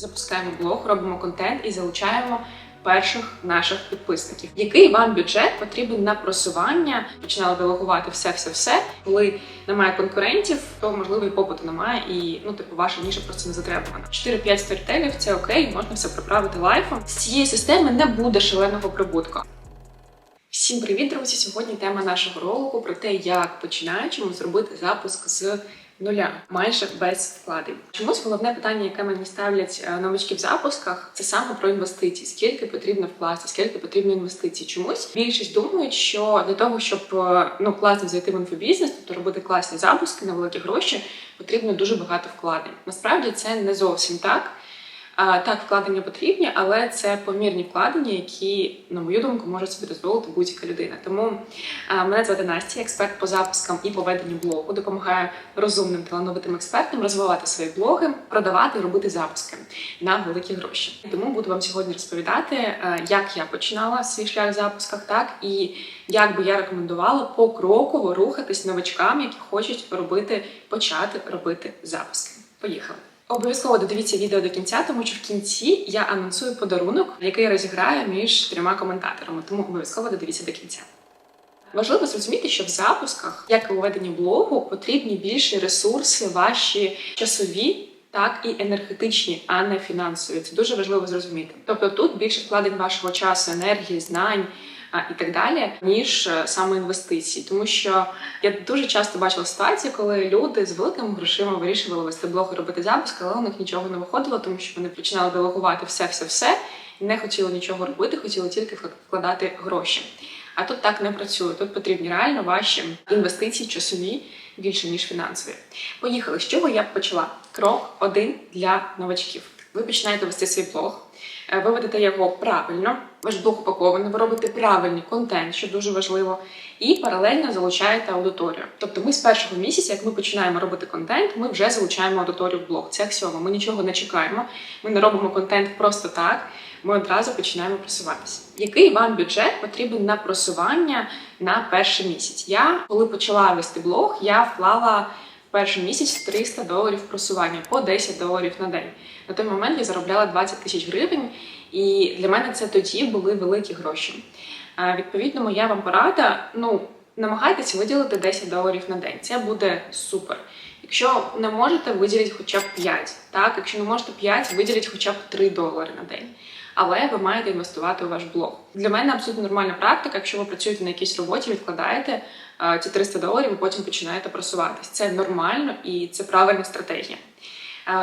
Запускаємо блог, робимо контент і залучаємо перших наших підписників. Який вам бюджет потрібен на просування? Починали делегувати все, все, все. Коли немає конкурентів, то можливо і попиту немає, і ну типу ваша ніша просто не затребувана. 4-5 сторітелів це окей, можна все приправити лайфом. З цієї системи не буде шаленого прибутку. Всім привіт, друзі! Сьогодні тема нашого ролику про те, як починаючому зробити запуск з нуля, майже без вкладень. Чомусь головне питання, яке мені ставлять новички в запусках, це саме про інвестиції. Скільки потрібно вкласти, скільки потрібно інвестицій. Чомусь більшість думають, що для того, щоб е, ну класно зайти в інфобізнес, тобто робити класні запуски на великі гроші, потрібно дуже багато вкладень. Насправді це не зовсім так. Так, вкладення потрібні, але це помірні вкладення, які, на мою думку, може собі дозволити будь-яка людина. Тому мене звати Настя, експерт по запускам і по веденню блогу, допомагаю розумним талановитим експертам розвивати свої блоги, продавати робити запуски на великі гроші. Тому буду вам сьогодні розповідати, е, як я починала свій шлях в запусках, так і як би я рекомендувала покроково рухатись новачкам, які хочуть робити, почати робити запуски. Поїхали! Обов'язково додивіться відео до кінця, тому що в кінці я анонсую подарунок, який я розіграю між трьома коментаторами. Тому обов'язково додивіться до кінця. Важливо зрозуміти, що в запусках, як і у веденні блогу, потрібні більші ресурси, ваші часові. Так і енергетичні, а не фінансові. Це дуже важливо зрозуміти. Тобто тут більше вкладень вашого часу, енергії, знань і так далі, ніж е, саме інвестиції. Тому що я дуже часто бачила ситуації, коли люди з великими грошима вирішували вести блог і робити запуск, але у них нічого не виходило, тому що вони починали делегувати все, все, все і не хотіли нічого робити, хотіли тільки вкладати гроші. А тут так не працює. Тут потрібні реально ваші інвестиції часові більше ніж фінансові. Поїхали. З чого я б почала? Крок один для новачків. Ви починаєте вести свій блог, е, ви ведете його правильно, ваш блог упакований, ви робите правильний контент, що дуже важливо, і паралельно залучаєте аудиторію. Тобто, ми з першого місяця, як ми починаємо робити контент, ми вже залучаємо аудиторію в блог. Це аксіома. Ми нічого не чекаємо, ми не робимо контент просто так. Ми одразу починаємо просуватися. Який вам бюджет потрібен на просування на перший місяць? Я коли почала вести блог, я вклала перший місяць 300 доларів просування по 10 доларів на день. На той момент я заробляла 20 тисяч гривень, і для мене це тоді були великі гроші. Відповідно, моя вам порада: ну намагайтеся виділити 10 доларів на день. Це буде супер. Якщо не можете, виділіть хоча б 5. Так, якщо не можете 5, виділіть хоча б 3 долари на день. Але ви маєте інвестувати у ваш блог. Для мене абсолютно нормальна практика. Якщо ви працюєте на якійсь роботі, відкладаєте ці 300 доларів, і потім починаєте просуватись. Це нормально і це правильна стратегія.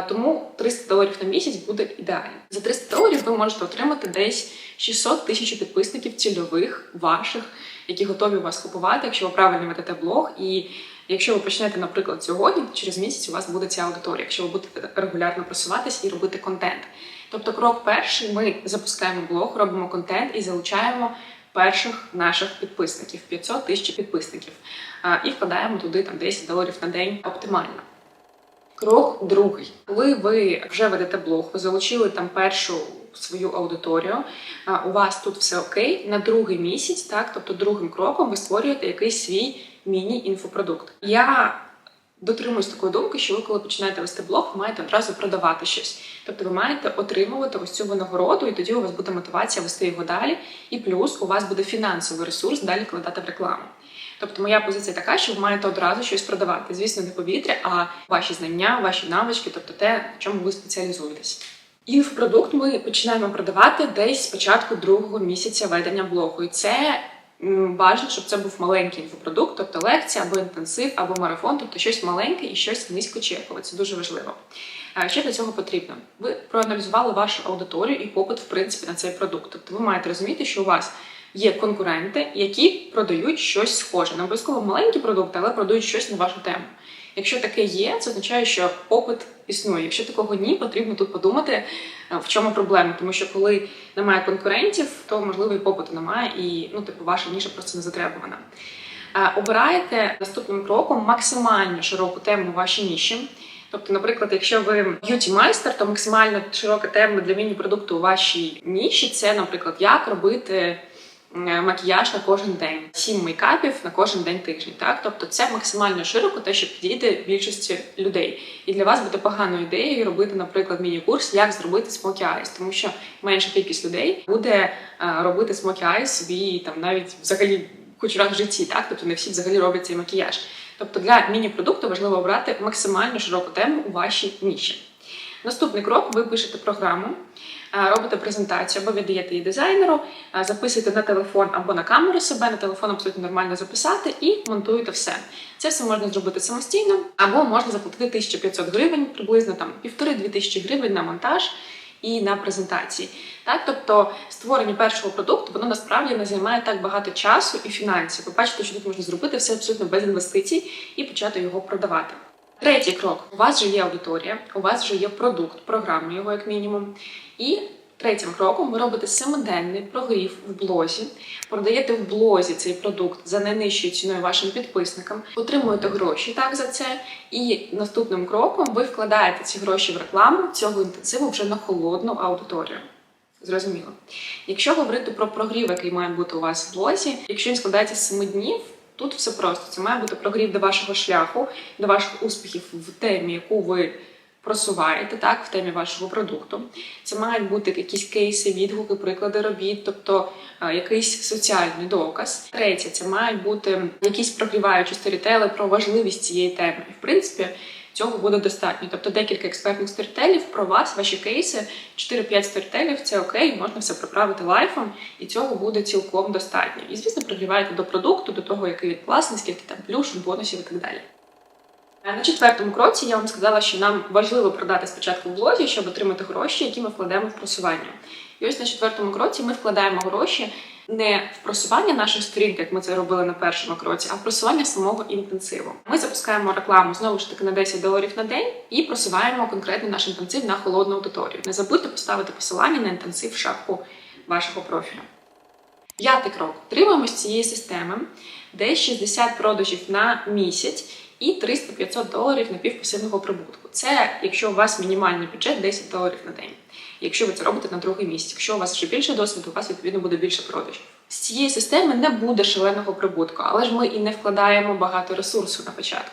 Тому 300 доларів на місяць буде ідеально. За 300 доларів ви можете отримати десь 600 тисяч підписників цільових ваших, які готові вас купувати, якщо ви правильно ведете блог. І якщо ви почнете, наприклад, сьогодні, через місяць у вас буде ця аудиторія, якщо ви будете регулярно просуватись і робити контент. Тобто, крок перший, ми запускаємо блог, робимо контент і залучаємо перших наших підписників 500 тисяч підписників, і вкладаємо туди там 10 доларів на день оптимально. Крок другий. Коли ви вже ведете блог, ви залучили там першу свою аудиторію, у вас тут все окей. На другий місяць, так, тобто другим кроком, ви створюєте якийсь свій міні-інфопродукт. Я дотримуюсь такої думки, що ви, коли починаєте вести блог, ви маєте одразу продавати щось. Тобто ви маєте отримувати ось цю винагороду, і тоді у вас буде мотивація вести його далі. І плюс у вас буде фінансовий ресурс далі вкладати в рекламу. Тобто, моя позиція така, що ви маєте одразу щось продавати. Звісно, не повітря, а ваші знання, ваші навички, тобто те, в чому ви спеціалізуєтесь. Інфопродукт ми починаємо продавати десь з початку другого місяця ведення блогу. І це бажано, щоб це був маленький інфопродукт, тобто лекція або інтенсив, або марафон, тобто щось маленьке і щось низькочекове. Це дуже важливо. Що для цього потрібно? Ви проаналізували вашу аудиторію і попит, в принципі, на цей продукт. Тобто ви маєте розуміти, що у вас є конкуренти, які продають щось схоже. Не обов'язково маленькі продукти, але продають щось на вашу тему. Якщо таке є, це означає, що попит існує. Якщо такого ні, потрібно тут подумати, е, в чому проблема. Тому що коли немає конкурентів, то можливо і попиту немає, і ну, типу, ваша ніша просто не затребувана. Е, обираєте наступним кроком максимально широку тему вашій ніші. Тобто, наприклад, якщо ви б'юті майстер, то максимально широка тема для міні-продукту у вашій ніші це, наприклад, як робити макіяж на кожен день, сім мейкапів на кожен день тижня. Так, тобто це максимально широко, те, що підійде більшості людей. І для вас буде поганою ідеєю робити, наприклад, міні-курс, як зробити смокі айс, тому що менша кількість людей буде е, робити смокі айс собі там навіть взагалі хоч раз в житті, так тобто не всі взагалі роблять цей макіяж. Тобто для міні-продукту важливо обрати максимально широку тему у вашій ніші. Наступний крок: ви пишете програму, е, робите презентацію або віддаєте її дизайнеру, е, записуєте на телефон або на камеру себе, на телефон абсолютно нормально записати і монтуєте все. Це все можна зробити самостійно, або можна заплатити 1500 гривень, приблизно там півтори-дві тисячі гривень на монтаж. І на презентації, так тобто створення першого продукту воно насправді не займає так багато часу і фінансів. Ви бачите, що тут можна зробити все абсолютно без інвестицій і почати його продавати. Третій крок: у вас вже є аудиторія, у вас вже є продукт, програма його як мінімум. І третім кроком ви робите семиденний прогрів в блозі, продаєте в блозі цей продукт за найнижчою ціною вашим підписникам, отримуєте гроші так за це. І наступним кроком ви вкладаєте ці гроші в рекламу цього інтенсиву вже на холодну аудиторію. Зрозуміло. Якщо говорити про прогрів, який має бути у вас в блозі, якщо він складається з 7 днів, тут все просто. Це має бути прогрів до вашого шляху, до ваших успіхів в темі, яку ви просуваєте, так, в темі вашого продукту. Це мають бути якісь кейси, відгуки, приклади робіт, тобто е, якийсь соціальний доказ. Третє, це мають бути якісь прогріваючі сторітели про важливість цієї теми. І в принципі. Цього буде достатньо. Тобто декілька експертних сторітелів про вас, ваші кейси, 4-5 сторітелів це окей, можна все приправити лайфом, і цього буде цілком достатньо. І, звісно, прогріваєте до продукту, до того, який він класний, скільки там плюшок, бонусів і так далі. На четвертому кроці я вам сказала, що нам важливо продати спочатку в блозі, щоб отримати гроші, які ми вкладемо в просування. І ось на четвертому кроці ми вкладаємо гроші не в просування наших сторінок, як ми це робили на першому кроці, а в просування самого інтенсиву. Ми запускаємо рекламу знову ж таки на 10 доларів на день і просуваємо конкретно наш інтенсив на холодну аудиторію. Не забудьте поставити посилання на інтенсив в шапку вашого профілю. П'ятий крок. Тримаємо з цієї системи десь 60 продажів на місяць і 300-500 доларів напівпасивного прибутку. Це якщо у вас мінімальний бюджет 10 доларів на день. Якщо ви це робите на другий місяць. Якщо у вас вже більше досвіду, у вас відповідно буде більше продажів. З цієї системи не буде шаленого прибутку, але ж ми і не вкладаємо багато ресурсу на початку.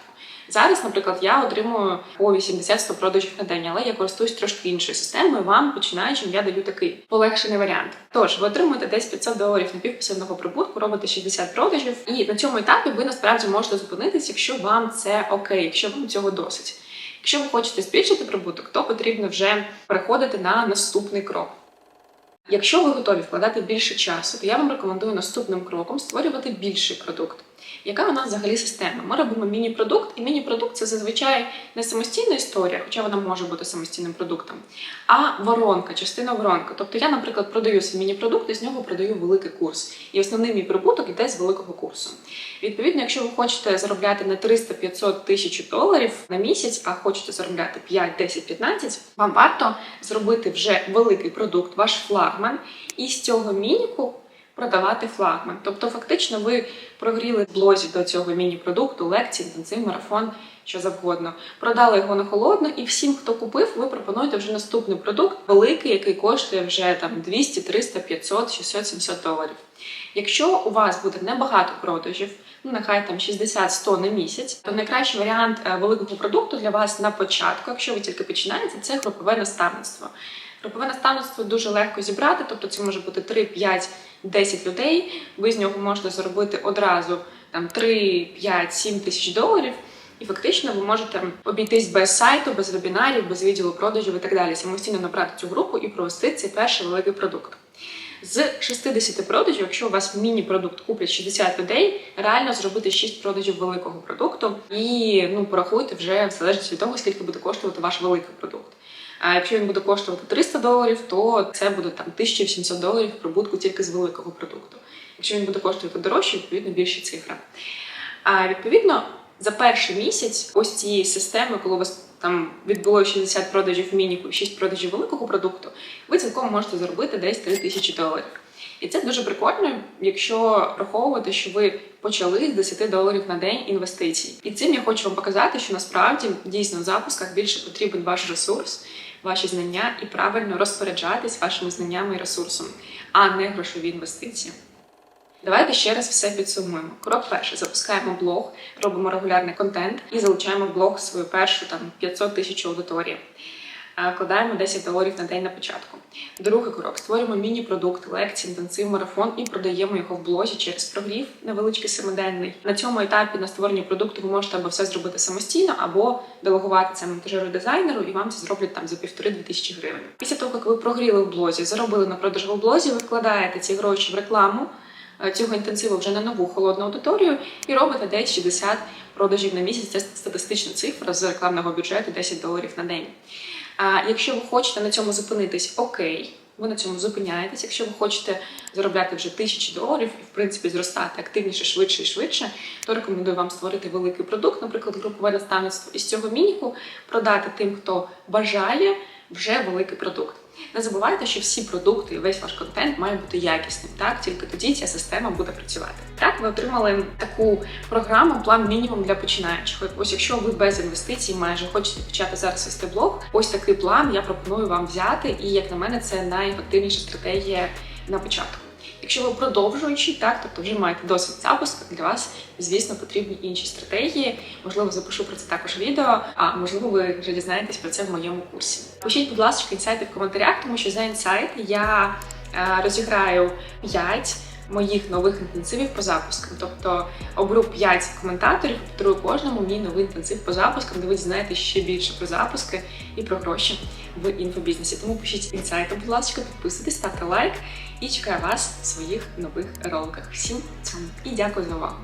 Зараз, наприклад, я отримую по 80-100 продажів на день, але я користуюсь трошки іншою системою. Вам починаючим я даю такий полегшений варіант. Тож ви отримуєте десь 500 доларів напівпасивного прибутку, робите 60 продажів, і на цьому етапі ви насправді можете зупинитись, якщо вам це окей, якщо вам цього досить. Якщо ви хочете збільшити прибуток, то потрібно вже переходити на наступний крок. Якщо ви готові вкладати більше часу, то я вам рекомендую наступним кроком створювати більший продукт. Яка у нас взагалі система? Ми робимо міні-продукт, і міні-продукт це зазвичай не самостійна історія, хоча вона може бути самостійним продуктом, а воронка, частина воронка. Тобто я, наприклад, продаю свій міні-продукт і з нього продаю великий курс. І основний мій прибуток іде з великого курсу. Відповідно, якщо ви хочете заробляти не 300, 500 тисяч доларів на місяць, а хочете заробляти 5, 10, 15, вам варто зробити вже великий продукт, ваш флагман, і з цього мініку продавати флагман. Тобто, фактично, ви прогріли блозі до цього міні-продукту, лекції, інтенсив, марафон, що завгодно. Продали його на холодно, і всім, хто купив, ви пропонуєте вже наступний продукт, великий, який коштує вже там 200, 300, 500, 600, 700 доларів. Якщо у вас буде небагато продажів, ну нехай там 60-100 на місяць, то найкращий варіант е, великого продукту для вас на початку, якщо ви тільки починаєте, це групове наставництво. Групове наставництво дуже легко зібрати, тобто це може бути 3, 5, 10 людей. Ви з нього можете заробити одразу там 3, 5, 7 тисяч доларів. І фактично ви можете обійтись без сайту, без вебінарів, без відділу продажів і так далі. Самостійно набрати цю групу і провести цей перший великий продукт. З 60 продажів, якщо у вас міні-продукт куплять 60 людей, реально зробити 6 продажів великого продукту і ну порахуйте вже в залежності від того, скільки буде коштувати ваш великий продукт. А якщо він буде коштувати 300 доларів, то це буде там 1700 доларів прибутку тільки з великого продукту. Якщо він буде коштувати дорожче, відповідно більша цифра. А відповідно, за перший місяць ось цієї системи, коли у вас там відбулося 60 продажів мініку і 6 продажів великого продукту, ви цілком можете заробити десь 3 тисячі доларів. І це дуже прикольно, якщо враховувати, що ви почали з 10 доларів на день інвестицій. І цим я хочу вам показати, що насправді дійсно в запусках більше потрібен ваш ресурс, ваші знання і правильно розпоряджатись вашими знаннями і ресурсом, а не грошові інвестиції. Давайте ще раз все підсумуємо. Крок перший: запускаємо блог, робимо регулярний контент і залучаємо в блог свою першу там 500 тисяч аудиторії. Вкладаємо 10 доларів на день на початку. Другий крок: створюємо міні-продукт, лекції, інтенсив, марафон і продаємо його в блозі через прогрів невеличкий семиденний. На цьому етапі на створенні продукту ви можете або все зробити самостійно, або делегувати це монтажеру дизайнеру, і вам це зроблять там за півтори-дві тисячі гривень. Після того, як ви прогріли в блозі, заробили на продажу в блозі, ви вкладаєте ці гроші в рекламу е, цього інтенсиву вже на нову холодну аудиторію і робите десь 60 продажів на місяць. Це статистична цифра з рекламного бюджету 10 доларів на день. А якщо ви хочете на цьому зупинитись, окей. Ви на цьому зупиняєтесь. Якщо ви хочете заробляти вже тисячі доларів і в принципі зростати активніше, швидше і швидше, то рекомендую вам створити великий продукт, наприклад, групове наставництво, і з цього мініку продати тим, хто бажає вже великий продукт. Не забувайте, що всі продукти і весь ваш контент має бути якісним. Так тільки тоді ця система буде працювати. Так, ви отримали таку програму, план мінімум для починаючих. Ось якщо ви без інвестицій майже хочете почати зараз вести блог, ось такий план я пропоную вам взяти. І як на мене, це найефективніша стратегія на початку. Якщо ви продовжуючий, так тобто вже маєте досвід запуску, для вас, звісно, потрібні інші стратегії. Можливо, запишу про це також відео, а можливо, ви вже дізнаєтесь про це в моєму курсі. Пишіть, будь ласка, інсайти в коментарях, тому що за інсайт я е, розіграю 5 моїх нових інтенсивів по запускам. Тобто оберу 5 коментаторів, подарую кожному мій новий інтенсив по запускам, де ви дізнаєтесь ще більше про запуски і про гроші в інфобізнесі. Тому пишіть інсайти, будь ласка, підписуйтесь, ставте лайк і чекаю вас в своїх нових роликах. Всім цьому і дякую за увагу!